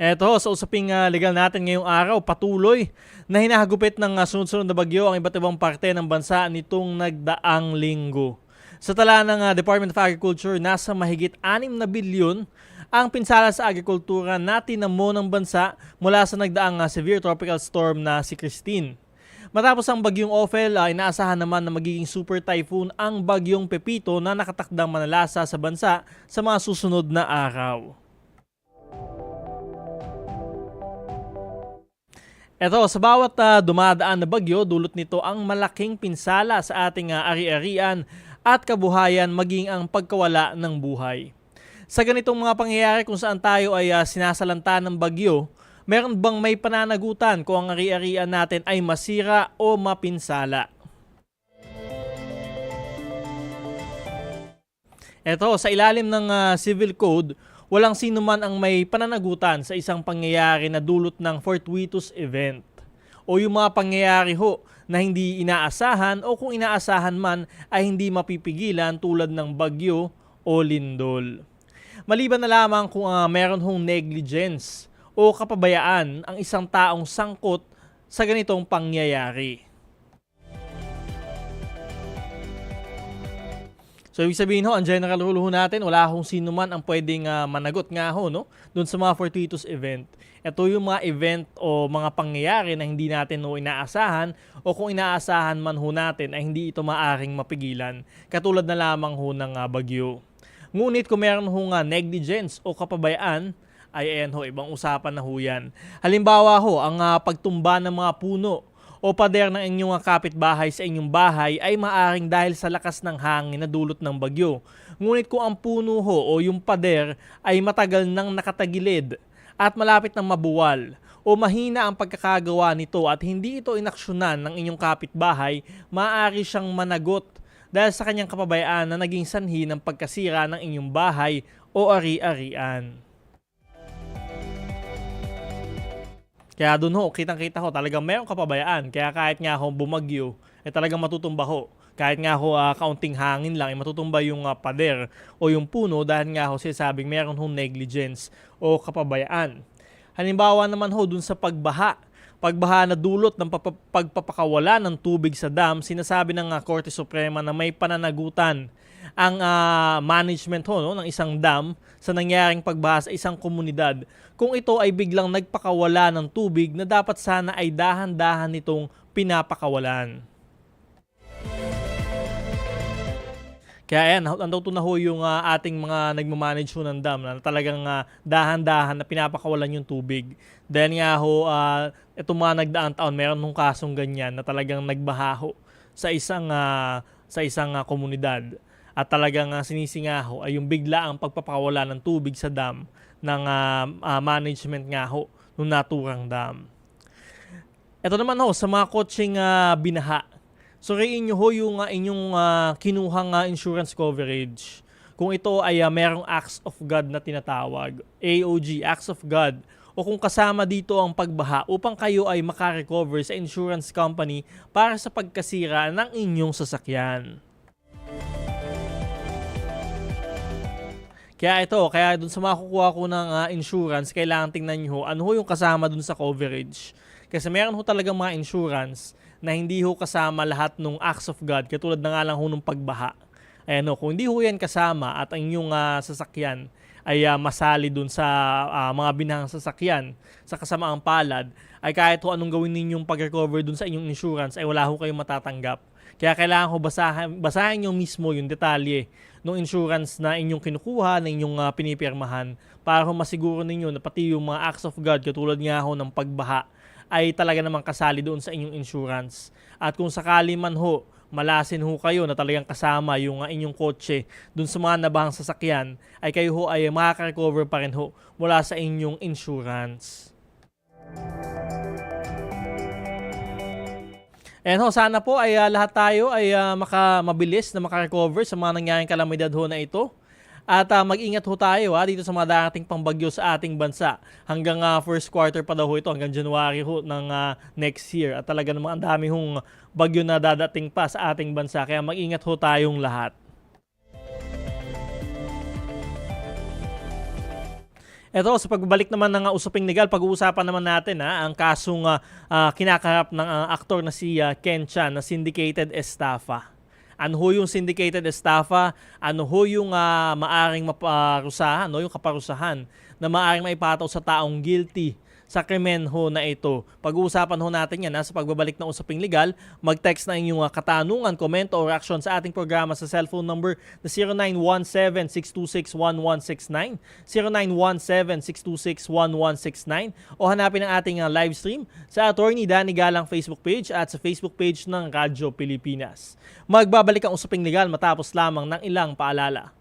Eto, sa usaping ah, legal natin ngayong araw, patuloy na hinahagupit ng ah, sunod-sunod na bagyo ang iba't ibang parte ng bansa nitong nagdaang linggo. Sa tala ng ah, Department of Agriculture, nasa mahigit 6 na bilyon ang pinsala sa agrikultura na tinamo ng bansa mula sa nagdaang ah, severe tropical storm na si Christine. Matapos ang bagyong Ophel, ah, inaasahan naman na magiging super typhoon ang bagyong Pepito na nakatakdang manalasa sa bansa sa mga susunod na araw. Eto, sa bawat ah, dumadaan na bagyo, dulot nito ang malaking pinsala sa ating ah, ari-arian at kabuhayan maging ang pagkawala ng buhay. Sa ganitong mga pangyayari kung saan tayo ay ah, sinasalanta ng bagyo, meron bang may pananagutan kung ang ari-arian natin ay masira o mapinsala? Eto, sa ilalim ng ah, Civil Code, walang sino man ang may pananagutan sa isang pangyayari na dulot ng fortuitous event o yung mga pangyayari ho na hindi inaasahan o kung inaasahan man ay hindi mapipigilan tulad ng bagyo o lindol. Maliban na lamang kung uh, meron hong negligence o kapabayaan ang isang taong sangkot sa ganitong pangyayari. So ibig sabihin ho, ang general rule ho natin, wala hong sino man ang pwedeng uh, managot nga ho, no? Doon sa mga fortuitous event. Ito yung mga event o mga pangyayari na hindi natin ho inaasahan o kung inaasahan man ho natin ay hindi ito maaring mapigilan. Katulad na lamang ho ng uh, bagyo. Ngunit kung meron ho nga negligence o kapabayaan, ay ayan ho, ibang usapan na ho yan. Halimbawa ho, ang uh, pagtumba ng mga puno o pader ng inyong kapitbahay sa inyong bahay ay maaring dahil sa lakas ng hangin na dulot ng bagyo. Ngunit kung ang puno ho o yung pader ay matagal nang nakatagilid at malapit ng mabuwal o mahina ang pagkakagawa nito at hindi ito inaksyonan ng inyong kapitbahay, maaari siyang managot dahil sa kanyang kapabayaan na naging sanhi ng pagkasira ng inyong bahay o ari-arian. Kaya doon ho, kitang-kita ho, talagang mayroong kapabayaan. Kaya kahit nga ho bumagyo, eh talagang matutumba ho. Kahit nga ho uh, kaunting hangin lang, eh matutumba yung uh, pader o yung puno dahil nga ho sinasabing meron ho negligence o kapabayaan. Halimbawa naman ho dun sa pagbaha, pagbaha na dulot ng pagpapakawala ng tubig sa dam, sinasabi ng uh, Korte Suprema na may pananagutan ang uh, management ho no, ng isang dam sa nangyaring pagbaha sa isang komunidad kung ito ay biglang nagpakawala ng tubig na dapat sana ay dahan-dahan nitong pinapakawalan. Kaya ayan, andito na ho yung uh, ating mga nagmamanage ho ng dam na talagang uh, dahan-dahan na pinapakawalan yung tubig. Dahil nga ho, uh, itong mga nagdaang taon, meron nung kasong ganyan na talagang nagbaha ho sa isang, uh, sa isang uh, komunidad at talagang uh, sinisingaho ay yung bigla ang pagpapakawala ng tubig sa dam ng uh, uh, management nga ho ng naturang dam. Ito naman ho, sa mga coaching uh, binaha. So rayin ho yung uh, inyong uh, kinuhang uh, insurance coverage. Kung ito ay uh, merong acts of God na tinatawag, AOG, acts of God, o kung kasama dito ang pagbaha upang kayo ay makarecover sa insurance company para sa pagkasira ng inyong sasakyan. Kaya ito, kaya dun sa makukuha ko ng uh, insurance, kailangan tingnan nyo ano ho yung kasama dun sa coverage. Kasi meron ho talagang mga insurance na hindi ho kasama lahat ng acts of God, katulad na nga lang ho ng pagbaha. Ayan ho, kung hindi ho yan kasama at ang inyong uh, sasakyan ay uh, masali dun sa uh, mga binahang sasakyan sa kasamaang palad, ay kahit ho anong gawin ninyong pag-recover dun sa inyong insurance, ay wala ho kayong matatanggap. Kaya kailangan ko basahin, basahin nyo mismo yung detalye ng insurance na inyong kinukuha, na inyong uh, pinipirmahan para ho masiguro ninyo na pati yung mga acts of God katulad nga ho ng pagbaha ay talaga namang kasali doon sa inyong insurance. At kung sakali man ho, malasin ho kayo na talagang kasama yung uh, inyong kotse doon sa mga nabahang sasakyan, ay kayo ho ay makaka-recover pa rin ho mula sa inyong insurance. And ho, sana po ay uh, lahat tayo ay uh, maka, mabilis na makarecover sa mga nangyaring kalamidad ho na ito. At uh, mag-ingat ho tayo ha, dito sa mga darating pangbagyo sa ating bansa. Hanggang uh, first quarter pa daw ho ito, hanggang January ho ng uh, next year. At talaga namang ang dami hong bagyo na dadating pa sa ating bansa. Kaya mag-ingat ho tayong lahat. Eto, sa pagbabalik naman ng uh, usaping legal, pag-uusapan naman natin ha, ang kasong uh, uh, kinakarap ng uh, aktor na si uh, Ken Chan na syndicated estafa. Ano ho yung syndicated estafa? Ano ho yung uh, maaring maparusahan, no? yung kaparusahan na maaring maipataw sa taong guilty sa krimen ho na ito. Pag-uusapan ho natin yan ha, sa pagbabalik ng usaping legal. Mag-text na inyong uh, katanungan, komento or action sa ating programa sa cellphone number na 0917-626-1169, 0917-626-1169 o hanapin ang ating uh, live stream sa Attorney Danny Galang Facebook page at sa Facebook page ng Radyo Pilipinas. Magbabalik ang usaping legal matapos lamang ng ilang paalala.